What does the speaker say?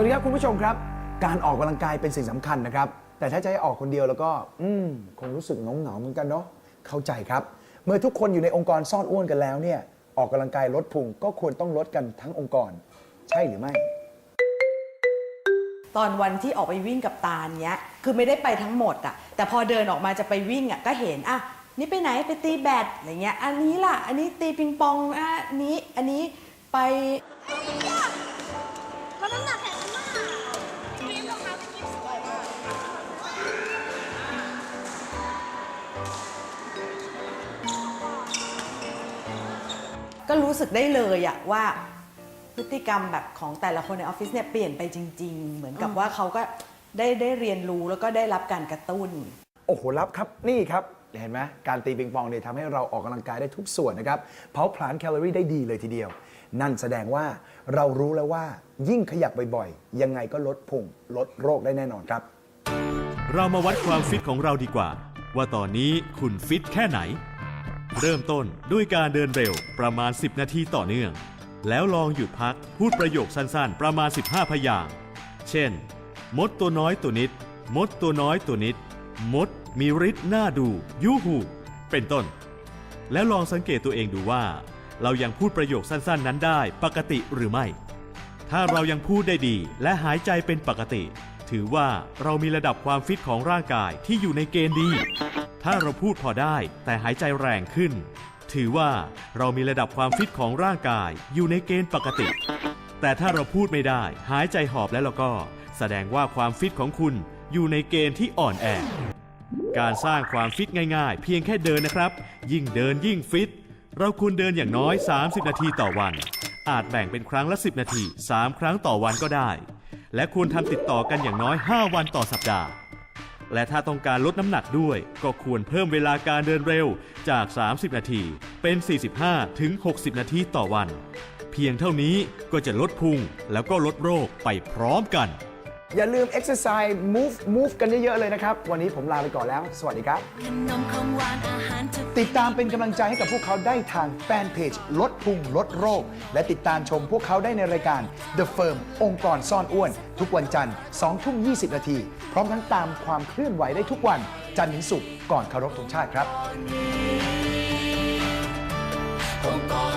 วัสดีครับคุณผู้ชมครับ การออกกำลังกายเป็นสิ่งสำคัญนะครับ แต่ถ้าจะให้ออกคนเดียวแล้วก็ อืมคงรู้สึกเหงาเหมือนกันเนาะเข้าใจครับ เมื่อทุกคนอยู่ในองค์กรซ่อนอ้วนกันแล้วเนี่ยออกกำลังกายลดพุงก็ควรต้องลดกันทั้งองค์กร ใช่หรือไม่ ตอนวันที่ออกไปวิ่งกับตาเนี้ยคือไม่ได้ไปทั้งหมดอะแต่พอเดินออกมาจะไปวิ่งอะก็เห็นอะนี่ไปไหนไปตีแบดอะไรเงี้ย อันนี้ล่ะ อันนี้ตีปิงปองอะอันนี้อันนี้ไป ก็รู้สึกได้เลยอะว่าพฤติกรรมแบบของแต่ละคนในออฟฟิศเนี่ยเปลี่ยนไปจริง ๆ เหมือนกับว่าเขาก็ได้ได้เรียนรู้แล้วก็ได้รับการกระตุ้น โอ้โหรับครับนี่ครับ เห็นไหมการตีปิงปองเนี่ยทำให้เราออกกำลังกายได้ทุกส่วนนะครับเผาผลาญแคลอรี่ได้ดีเลยทีเดียว นั่นแสดงว่าเรารู้แล้วว่ายิ่งขยับบ่อยๆ ยังไงก็ลดพุงลดโรคได้แน่นอนครับ เรามาวัดความฟิตของเราดีกว่า ว่าตอนนี้คุณฟิตแค่ไหน เริ่มต้นด้วยการเดินเร็วประมาณ 10 นาทีต่อเนื่อง แล้วลองหยุดพักพูดประโยคสั้นๆ ประมาณ 15 พยาง เช่น มดตัวน้อยตัวนิด มดตัวน้อยตัวนิด มดมีฤทธิ์น่าดู ยูหู เป็นต้น แล้วลองสังเกตตัวเองดูว่า เรายังพูดประโยคสั้นๆ นั้นได้ปกติหรือไม่ ถ้าเรายังพูดได้ดีและหายใจเป็นปกติ ถือว่าเรามีระดับความฟิตของร่างกายที่อยู่ในเกณฑ์ดี ถ้าเราพูดพอได้แต่หายใจแรงขึ้น ถือว่าเรามีระดับความฟิตของร่างกายอยู่ในเกณฑ์ปกติ แต่ถ้าเราพูดไม่ได้หายใจหอบแล้วเราก็ แสดงว่าความฟิตของคุณอยู่ในเกณฑ์ที่อ่อนแอ การสร้างความฟิตง่ายๆ เพียงแค่เดินนะครับ ยิ่งเดินยิ่งฟิต เราควรเดินอย่างน้อย 30 นาทีต่อวัน อาจแบ่งเป็นครั้งละ 10 นาที 3 ครั้งต่อวันก็ได้ และควรทำติดต่อกันอย่างน้อย 5 วันต่อสัปดาห์ และถ้าต้องการลดน้ำหนักด้วย ก็ควรเพิ่มเวลาการเดินเร็วจาก 30 นาที เป็น 45 ถึง 60 นาทีต่อวัน เพียงเท่านี้ก็จะลดพุงแล้วก็ลดโรคไปพร้อมกัน อย่าลืม exercise move move กันเยอะ ๆ เลยนะครับ วันนี้ผมลาไปก่อนแล้ว สวัสดีครับติดตามเป็นกำลังใจให้กับพวกเขาได้ทางแฟนเพจลดพุงลดโรค และติดตามชมพวกเขาได้ในรายการ The Firm องค์กรซ่อนอ้วน ทุกวันจันทร์2ทุ่ม20 นาที พร้อมทั้งตามความเคลื่อนไหวได้ทุกวัน จันทร์ถึงศุกร์ก่อนเคารพธงชาติครับ องค์ก